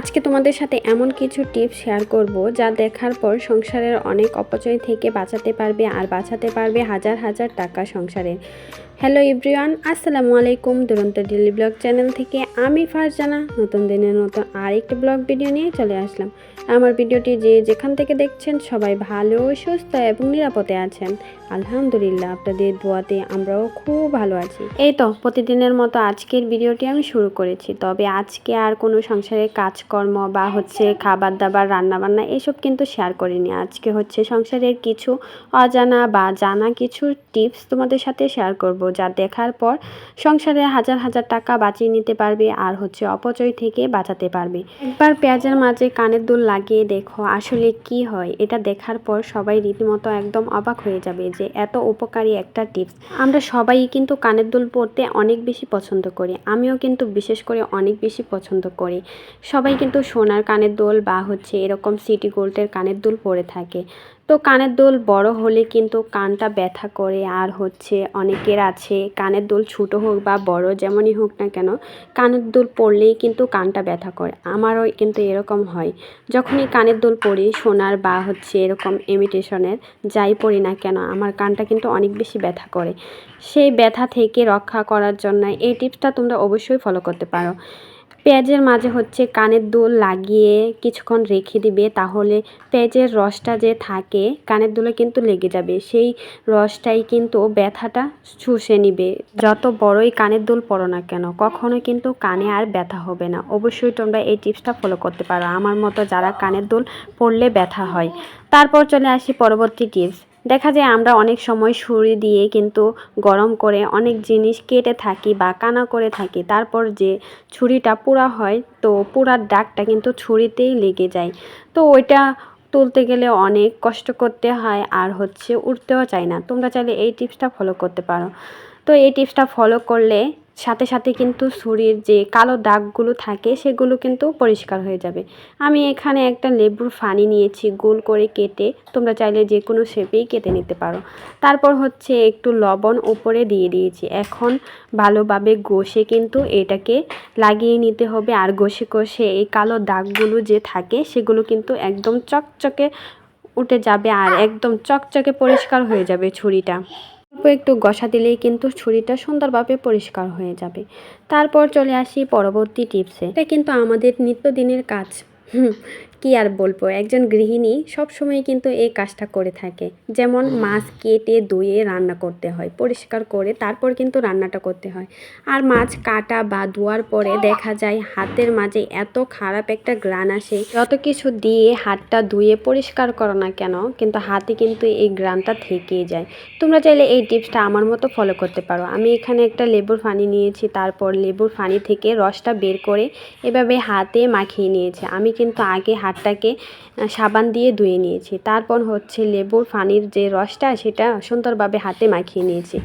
আজকে তোমাদের সাথে এমন কিছু টিপস শেয়ার করব যা দেখার পর সংসারের অনেক অপচয় থেকে বাঁচাতে পারবে আর বাঁচাতে পারবে হাজার হাজার টাকা সংসারের হ্যালো ইব্রিয়ান আসসালামু আলাইকুম। দুরন্ত ডেলি ব্লগ চ্যানেল থেকে আমি ফারজানা। নতুন দিনের নতুন আরেকটি ব্লগ ভিডিও নিয়ে চলে আসলাম। আমার ভিডিওটি যে যেখান থেকে দেখছেন সবাই ভালো, সুস্থ এবং নিরাপদে আছেন। আলহামদুলিল্লাহ, আপনাদের দোয়াতে আমরাও খুব ভালো আছি। এই তো, প্রতিদিনের মতো আজকের ভিডিওটি আমি শুরু করেছি। তবে আজকে আর কোনো সংসারের কাজকর্ম বা হচ্ছে খাবার দাবার রান্নাবান্না এসব কিন্তু শেয়ার করিনি। আজকে হচ্ছে সংসারের কিছু অজানা বা জানা কিছু টিপস তোমাদের সাথে শেয়ার করব। যা দেখার পর সংসারে হাজার হাজার টাকা বাঁচিয়ে নিতে পারবে আর হচ্ছে অপচয় থেকে বাঁচাতে পারবে। একবার পেঁয়াজের মাঝে কানের দুল লাগিয়ে দেখো আসলে কি হয়। এটা দেখার পর সবাই রীতিমতো একদম অবাক হয়ে যাবে যে এত উপকারী একটা টিপস। আমরা সবাই কিন্তু কানের দুল পরতে অনেক বেশি পছন্দ করি। আমিও কিন্তু বিশেষ করে অনেক বেশি পছন্দ করি। সবাই কিন্তু সোনার কানের দুল বা হচ্ছে এরকম সিটি গোল্ডের কানের দুল পরে থাকে। তো কানের দুল বড় হলে কিন্তু কানটা ব্যথা করে, আর হচ্ছে অনেকের আছে, কানের দুল ছোটো হোক বা বড় যেমনই হোক না কেন, কানের দুল পড়লেই কিন্তু কানটা ব্যথা করে। আমারও কিন্তু এরকম হয়। যখনই কানের দুল পড়ি সোনার বা হচ্ছে এরকম ইমিটেশনের যাই পড়ি না কেন, আমার কানটা কিন্তু অনেক বেশি ব্যথা করে। সেই ব্যথা থেকে রক্ষা করার জন্য এই টিপসটা তোমরা অবশ্যই ফলো করতে পারো। পেঁয়াজের মাঝে হচ্ছে কানের দুল লাগিয়ে কিছুক্ষণ রেখে দিবে, তাহলে পেঁয়াজের রসটা যে থাকে, কানের দুলে কিন্তু লেগে যাবে। সেই রসটাই কিন্তু ব্যথাটা শুষে নিবে। যত বড়ই কানের দুল পড়ো না কেন, কখনো কিন্তু কানে আর ব্যথা হবে না। অবশ্যই তোমরা এই টিপসটা ফলো করতে পারো। আমার মতো যারা কানের দুল পড়লে ব্যথা হয়। তারপর চলে আসি পরবর্তী টিপস। দেখা যায় আমরা অনেক সময় ছুরি দিয়ে কিন্তু গরম করে অনেক জিনিস কেটে থাকি বা কানা করে থাকি। তারপর যে ছুরিটা পোড়া হয়, তো পুরার দাগটা কিন্তু ছুরিতেই লেগে যায়। তো ওইটা তুলতে গেলে অনেক কষ্ট করতে হয় আর হচ্ছে উঠতেও চায় না। তোমরা চাইলে এই টিপসটা ফলো করতে পারো। তো এই টিপসটা ফলো করলে সাথে সাথে কিন্তু ছুরির যে কালো দাগগুলো থাকে, সেগুলো কিন্তু পরিষ্কার হয়ে যাবে। আমি এখানে একটা লেবুর ফানি নিয়েছি, গোল করে কেটে, তোমরা চাইলে যে কোনো শেপেই কেটে নিতে পারো। তারপর হচ্ছে একটু লবণ উপরে দিয়ে দিয়েছি। এখন ভালোভাবে ঘষে কিন্তু এটাকে লাগিয়ে নিতে হবে। আর ঘষে ঘষে এই কালো দাগগুলো যে থাকে, সেগুলো কিন্তু একদম চকচকে উঠে যাবে আর একদম চকচকে পরিষ্কার হয়ে যাবে ছুরিটা। অল্প একটু ঘষা দিলেই কিন্তু ছুরিটা সুন্দরভাবে পরিষ্কার হয়ে যাবে। তারপর চলে আসি পরবর্তী টিপসে। এটা কিন্তু আমাদের নিত্যদিনের কাজ। কি আর বলব, একজন গৃহিণী সবসময় কিন্তু এই কাজটা করে থাকে। যেমন মাছ কেটে ধুয়ে রান্না করতে হয়, পরিষ্কার করে তারপর কিন্তু রান্নাটা করতে হয়। আর মাছ কাটা বা ধোয়ার পরে দেখা যায় হাতের মাঝে এত খারাপ একটা গ্রান আসে, যত কিছু দিয়ে হাতটা ধুয়ে পরিষ্কার করো না কেন, কিন্তু হাতে কিন্তু এই গ্রানটা থেকেই যায়। তোমরা চাইলে এই টিপসটা আমার মতো ফলো করতে পারো। আমি এখানে একটা লেবুর ফানি নিয়েছি, তারপর লেবুর ফানি থেকে রসটা বের করে এভাবে হাতে মাখিয়ে নিয়েছি। আমি কিন্তু আগে হাতটাকে সাবান দিয়ে ধুয়ে নিয়েছি। তারপর হচ্ছে লেবুর ফানির যে রসটা, সেটা সুন্দরভাবে হাতে মাখিয়ে নিয়েছি।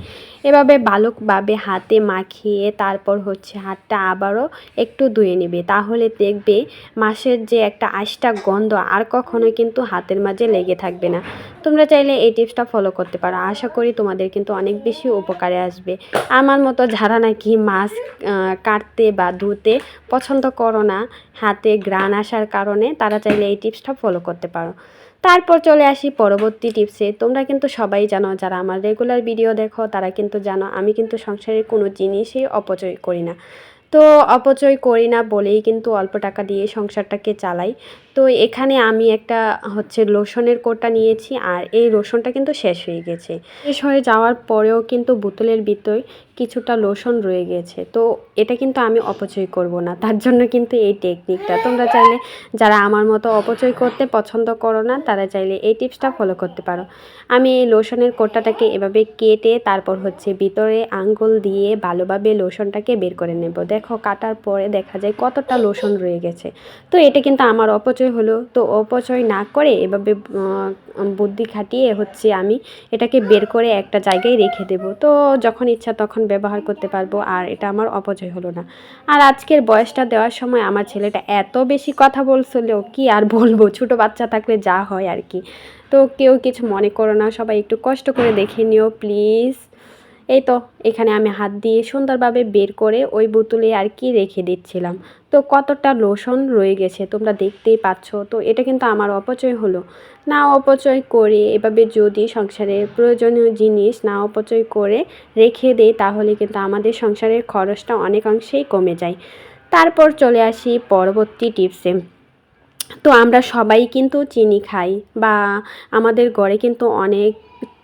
এভাবে ভালোভাবে হাতে মাখিয়ে তারপর হচ্ছে হাতটা আবারও একটু ধুয়ে নেবে। তাহলে দেখবে মাসের যে একটা আশটা গন্ধ আর কখনো কিন্তু হাতের মাঝে লেগে থাকবে না। তোমরা চাইলে এই টিপসটা ফলো করতে পারো। আশা করি তোমাদের কিন্তু অনেক বেশি উপকারে আসবে। আমার মতো যারা নাকি মাছ কাটতে বা ধুতে পছন্দ করো না, হাতে গ্রান আসার কারণে তারা চাইলে এই টিপসটা ফলো করতে পারো। তারপর চলে আসি পরবর্তী টিপসে তোমরা কিন্তু সবাই জানো, যারা আমার রেগুলার ভিডিও দেখো, তারা কিন্তু জানো, আমি কিন্তু সংসারের কোনো জিনিসই অপচয় করি না। তো অপচয় করি না বলেই কিন্তু অল্প টাকা দিয়ে সংসারটাকে চালাই। তো এখানে আমি একটা হচ্ছে লোশনের কোটা নিয়েছি, আর এই লোশনটা কিন্তু শেষ হয়ে গেছে। শেষ হয়ে যাওয়ার পরেও কিন্তু বোতলের ভিতর কিছুটা লোশন রয়ে গেছে। তো এটা কিন্তু আমি অপচয় করব না। তার জন্য কিন্তু এই টেকনিকটা তোমরা চাইলে যারা আমার মতো অপচয় করতে পছন্দ করো না, তারা চাইলে এই টিপসটা ফলো করতে পারো। আমি এই লোশনের কোটাটাকে এভাবে কেটে তারপর হচ্ছে ভিতরে আঙ্গুল দিয়ে ভালোভাবে লোশনটাকে বের করে নেব। দেখো, কাটার পরে দেখা যায় কতটা লোশন রয়ে গেছে। তো এটা কিন্তু আমার অপচয় হলো। তো অপচয় না করে এভাবে বুদ্ধি খাটিয়ে হচ্ছে আমি এটাকে বের করে একটা জায়গায় রেখে দেব। তো যখন ইচ্ছা তখন ব্যবহার করতে পারব, আর এটা আমার অপচয় হলো না। আর আজকের বয়সটা দেওয়ার সময় আমার ছেলেটা এত বেশি কথা বলছিল, কি আর বলব? ছোট বাচ্চা থাকলে যা হয় আর কি। তো কেউ কিছু মনে করো না, সবাই একটু কষ্ট করে দেখে নিও প্লিজ এই তো, এখানে আমি হাত দিয়ে সুন্দরভাবে বের করে ওই বোতলে আর কি রেখে দিচ্ছিলাম। তো কতটা লোশন রয়ে গেছে তোমরা দেখতেই পাচ্ছ, তো এটা কিন্তু আমার অপচয় হলো। না অপচয় করে এভাবে যদি সংসারের প্রয়োজনীয় জিনিস না অপচয় করে রেখে দেই, তাহলে কিন্তু আমাদের সংসারের খরচটা অনেকাংশেই কমে যায়। তারপর চলে আসি পরবর্তী টিপসে। তো আমরা সবাই কিন্তু চিনি খাই বা আমাদের ঘরে কিন্তু অনেক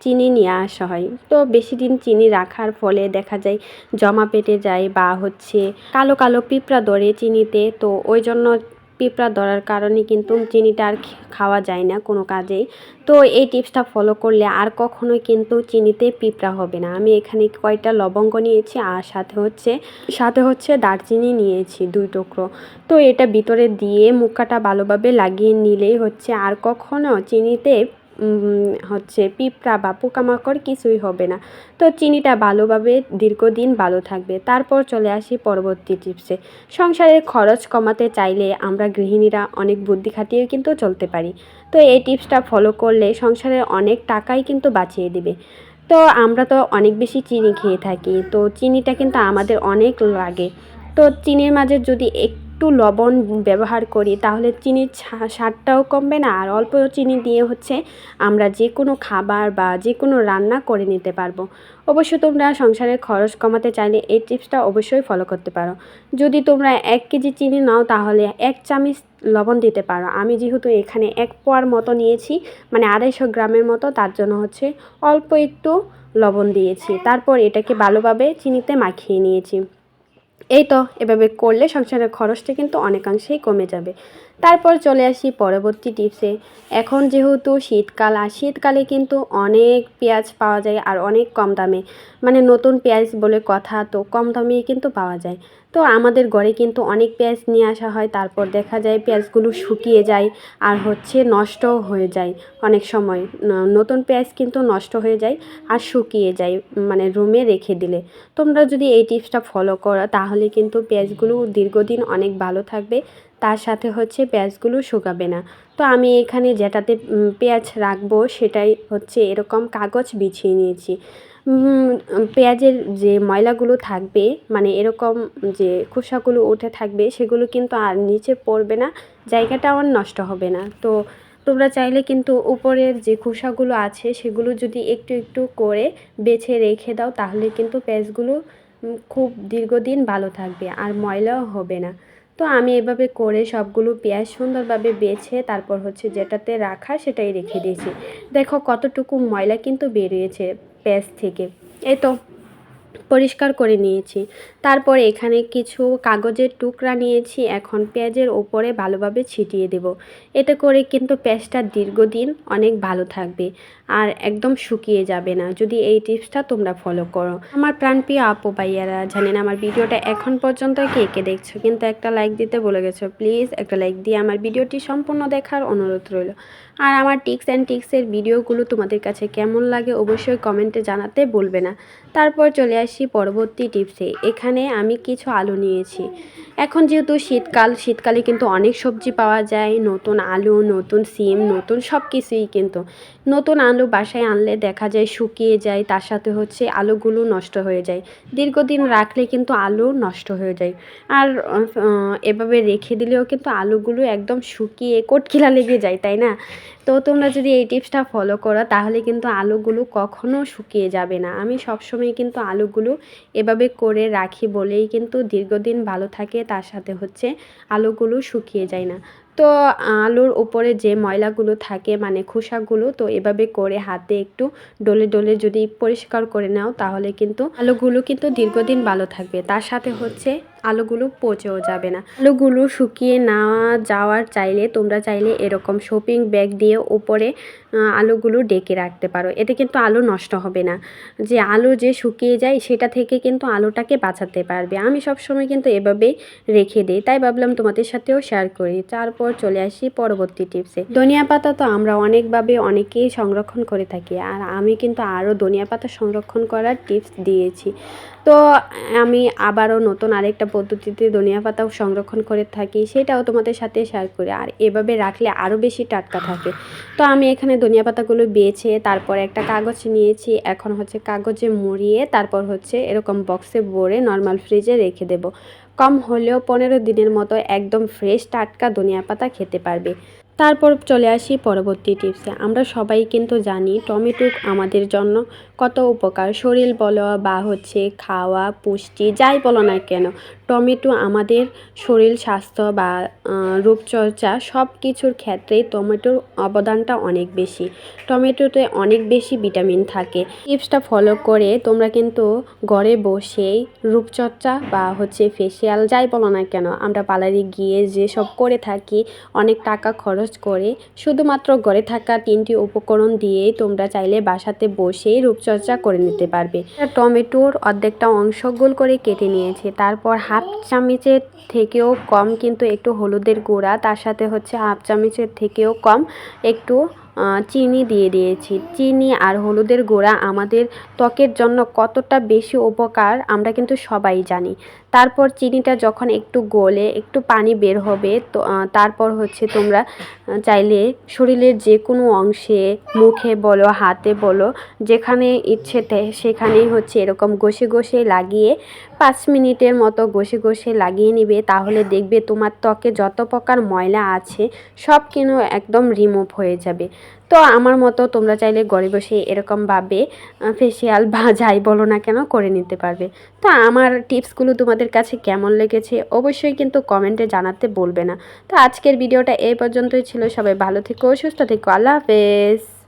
চিনি নিয়ে আসা হয়। তো বেশি দিন চিনি রাখার ফলে দেখা যায় জমা পেটে যায় বা হচ্ছে কালো কালো পিঁপড়া ধরে চিনিতে। তো ওই জন্য পিঁপড়া ধরার কারণে কিন্তু চিনিটা আর খাওয়া যায় না কোনো কাজেই। তো এই টিপসটা ফলো করলে আর কখনোই কিন্তু চিনিতে পিঁপড়া হবে না। আমি এখানে কয়টা লবঙ্গ নিয়েছি আর সাথে হচ্ছে সাথে হচ্ছে দারচিনি নিয়েছি দুই টুকরো। তো এটা ভিতরে দিয়ে মুখাটা ভালোভাবে লাগিয়ে নিলেই হচ্ছে আর কখনো চিনিতে হচ্ছে পিঁপড়া বা পোকামাকড় কিছুই হবে না। তো চিনিটা ভালোভাবে দীর্ঘদিন ভালো থাকবে। তারপর চলে আসি পরবর্তী টিপসে সংসারের খরচ কমাতে চাইলে আমরা গৃহিণীরা অনেক বুদ্ধি খাটিয়ে কিন্তু চলতে পারি। তো এই টিপসটা ফলো করলে সংসারের অনেক টাকাই কিন্তু বাঁচিয়ে দিবে। তো আমরা তো অনেক বেশি চিনি খেয়ে থাকি। তো চিনিটা কিন্তু আমাদের অনেক লাগে। তো চিনির মাঝে যদি একটু লবণ ব্যবহার করি, তাহলে চিনির স্বাদটাও কমবে না। আর অল্প চিনি দিয়ে হচ্ছে আমরা যে কোনো খাবার বা যে কোনো রান্না করে নিতে পারব। অবশ্য তোমরা সংসারের খরচ কমাতে চাইলে এই টিপসটা অবশ্যই ফলো করতে পারো। যদি তোমরা এক কেজি চিনি নাও, তাহলে এক চামচ লবণ দিতে পারো। আমি যেহেতু এখানে এক পোয়ার মতো নিয়েছি মানে আড়াইশো গ্রামের মতো, তার জন্য হচ্ছে অল্প একটু লবণ দিয়েছি। তারপর এটাকে ভালোভাবে চিনিতে মাখিয়ে নিয়েছি। এই তো এভাবে করলে সংসারের খরচটা কিন্তু অনেকাংশেই কমে যাবে। তারপর চলে আসি পরবর্তী টিপসে। এখন যেহেতু শীতকাল, আর শীতকালে কিন্তু অনেক পেঁয়াজ পাওয়া যায় আর অনেক কম দামে। মানে নতুন পেঁয়াজ বলে কথা, তো কম দামে কিন্তু পাওয়া যায়। তো আমাদের ঘরে কিন্তু অনেক পেঁয়াজ নিয়ে আসা হয়, তারপর দেখা যায় পেঁয়াজগুলো শুকিয়ে যায় আর হচ্ছে নষ্টও হয়ে যায় অনেক সময়। নতুন পেঁয়াজ কিন্তু নষ্ট হয়ে যায় আর শুকিয়ে যায় মানে রুমে রেখে দিলে। তোমরা যদি এই টিপসটা ফলো করো, তাহলে কিন্তু পেঁয়াজগুলো দীর্ঘদিন অনেক ভালো থাকবে। তার সাথে হচ্ছে পেঁয়াজগুলো শুকাবে না। তো আমি এখানে যেটাতে পেঁয়াজ রাখব সেটাই হচ্ছে এরকম কাগজ বিছিয়ে নিয়েছি। পেঁয়াজের যে ময়লাগুলো থাকবে মানে এরকম যে খোসাগুলো উঠে থাকবে, সেগুলো কিন্তু আর নিচে পড়বে না, জায়গাটা আর নষ্ট হবে না। তো তোমরা চাইলে কিন্তু উপরের যে খোসাগুলো আছে, সেগুলো যদি একটু একটু করে বেছে রেখে দাও, তাহলে কিন্তু পেঁয়াজগুলো খুব দীর্ঘদিন ভালো থাকবে, আর ময়লাও হবে না। তো আমি এভাবে করে সবগুলো পেঁয়াজ সুন্দরভাবে বেছে তারপর হচ্ছে যেটাতে রাখা সেটাই রেখে দিয়েছি। দেখো কতটুকু ময়লা কিন্তু বেরিয়েছে পেঁয়াজ থেকে। এই তো। পরিষ্কার করে নিয়েছি। তারপর এখানে কিছু কাগজের টুকরা নিয়েছি, এখন পেঁয়াজের ওপরে ভালোভাবে ছিটিয়ে দেব। এতে করে কিন্তু পেঁয়াজটা দীর্ঘদিন অনেক ভালো থাকবে আর একদম শুকিয়ে যাবে না। যদি এই টিপসটা তোমরা ফলো করো। আমার প্রাণপ্রিয় আপু ভাইয়ারা, জানেন আমার ভিডিওটা এখন পর্যন্ত কে কে দেখছ? কিন্তু একটা লাইক দিতে বলে গেছো। প্লিজ একটা লাইক দিয়ে আমার ভিডিওটি সম্পূর্ণ দেখার অনুরোধ রইল। আর আমার টিক্স অ্যান্ড টিক্সের ভিডিওগুলো তোমাদের কাছে কেমন লাগে অবশ্যই কমেন্টে জানাতে বলবে না। তারপর চলে আসি পরবর্তী টিপসে। এখানে আমি কিছু আলু নিয়েছি। এখন যেহেতু শীতকাল, শীতকালে কিন্তু অনেক সবজি পাওয়া যায়। নতুন আলু, নতুন সিম, নতুন সব কিছুই কিন্তু। নতুন আলু বাসায় আনলে দেখা যায় শুকিয়ে যায়, তার সাথে হচ্ছে আলুগুলো নষ্ট হয়ে যায়। দীর্ঘদিন রাখলে কিন্তু আলু নষ্ট হয়ে যায়। আর এভাবে রেখে দিলেও কিন্তু আলুগুলো একদম শুকিয়ে কটকিলা লেগে যায়, তাই না? তো তোমরা যদি এই টিপসটা ফলো করো, তাহলে কিন্তু আলুগুলো কখনো শুকিয়ে যাবে না। আমি সবসময় কিন্তু আলুগুলো এভাবে করে রাখি বলেই কিন্তু দীর্ঘদিন ভালো থাকে, তার সাথে হচ্ছে আলুগুলো শুকিয়ে যায় না। তো আলুর উপরে যে ময়লাগুলো থাকে মানে খোসাগুলো, তো এভাবে করে হাতে একটু ডলে ডলে যদি পরিষ্কার করে নাও, তাহলে কিন্তু আলুগুলো কিন্তু দীর্ঘদিন ভালো থাকবে। তার সাথে হচ্ছে আলুগুলো পচেও যাবে না। আলুগুলো শুকিয়ে না যাওয়ার চাইলে তোমরা চাইলে এরকম শপিং ব্যাগ দিয়ে ওপরে আলুগুলো ডেকে রাখতে পারো। এতে কিন্তু আলু নষ্ট হবে না। যে আলু যে শুকিয়ে যায়, সেটা থেকে কিন্তু আলুটাকে বাঁচাতে পারবে। আমি সবসময় কিন্তু এভাবে রেখে দিই। তাই ভাবলাম তোমাদের সাথেও শেয়ার করি। তারপর চলে আসি পরবর্তী টিপসে ধনিয়া পাতা তো আমরা অনেকভাবে অনেকেই সংরক্ষণ করে থাকি। আর আমি কিন্তু আরও ধনিয়া পাতা সংরক্ষণ করার টিপস দিয়েছি। তো আমি আবারও নতুন আরেকটা পদ্ধতিতে ধনিয়া পাতাও সংরক্ষণ করে থাকি, সেটাও তোমাদের সাথে শেয়ার করি। আর এভাবে রাখলে আরও বেশি টাটকা থাকে। তো আমি এখানে ধনিয়া পাতাগুলো বেছে, তারপর একটা কাগজ নিয়েছি, এখন হচ্ছে কাগজে মুড়িয়ে, তারপর হচ্ছে এরকম বক্সে ভরে নর্মাল ফ্রিজে রেখে দেব। কম হলেও পনেরো দিনের মতো একদম ফ্রেশ টাটকা ধনিয়া পাতা খেতে পারবে। তারপর চলে আসি পরবর্তী টিপসে। আমরা সবাই কিন্তু জানি টমেটো আমাদের জন্য কত উপকার। শরীর বলো বা হচ্ছে খাওয়া, পুষ্টি, যাই বলো না কেন, টমেটো আমাদের শরীর স্বাস্থ্য বা রূপচর্চা সব কিছুর ক্ষেত্রেই টমেটোর অবদানটা অনেক বেশি। টমেটোতে অনেক বেশি ভিটামিন থাকে। টিপসটা ফলো করে তোমরা কিন্তু ঘরে বসেই রূপচর্চা বা হচ্ছে ফেসিয়াল, যাই বলো না কেন, আমরা পার্লারে গিয়ে যেসব করে থাকি, অনেক টাকা খরচ করে শুধুমাত্র ঘরে থাকা তিনটি উপকরণ দিয়ে তোমরা চাইলে বাসাতে বসেই রূপচর্চা করে নিতে পারবে। টমেটোর অর্ধেকটা অংশ গোল করে কেটে নিয়েছে। তারপর হাফ চামিচের থেকেও কম কিন্তু একটু হলুদের গুঁড়া, তার সাথে হচ্ছে হাফ চামিচের থেকেও কম একটু চিনি দিয়ে দিয়েছি। চিনি আর হলুদের গুঁড়া আমাদের ত্বকের জন্য কতটা বেশি উপকার আমরা কিন্তু সবাই জানি। তারপর চিনিটা যখন একটু গলে, একটু পানি বের হবে, তো তারপর হচ্ছে তোমরা চাইলে শরীরের যে কোনো অংশে মুখে বলো, হাতে বলো, যেখানে ইচ্ছেতে সেখানেই হচ্ছে এরকম ঘষে ঘষে লাগিয়ে পাঁচ মিনিটের মতো ঘষে ঘষে লাগিয়ে নিবে, তাহলে দেখবে তোমার ত্বকে যত প্রকার ময়লা আছে, সব কিন্তু একদম রিমুভ হয়ে যাবে। তো আমার মতো তোমরা চাইলে ঘরে বসে এরকমভাবে ফেসিয়াল বা যাই বলো না কেন করে নিতে পারবে। তো আমার টিপসগুলো তোমাদের কাছে কেমন লেগেছে, অবশ্যই কিন্তু কমেন্টে জানাতে বলবে না। তো আজকের ভিডিওটা এই পর্যন্তই ছিল, সবাই ভালো থেকো, সুস্থ থেকো, আল্লাহ হাফেজ।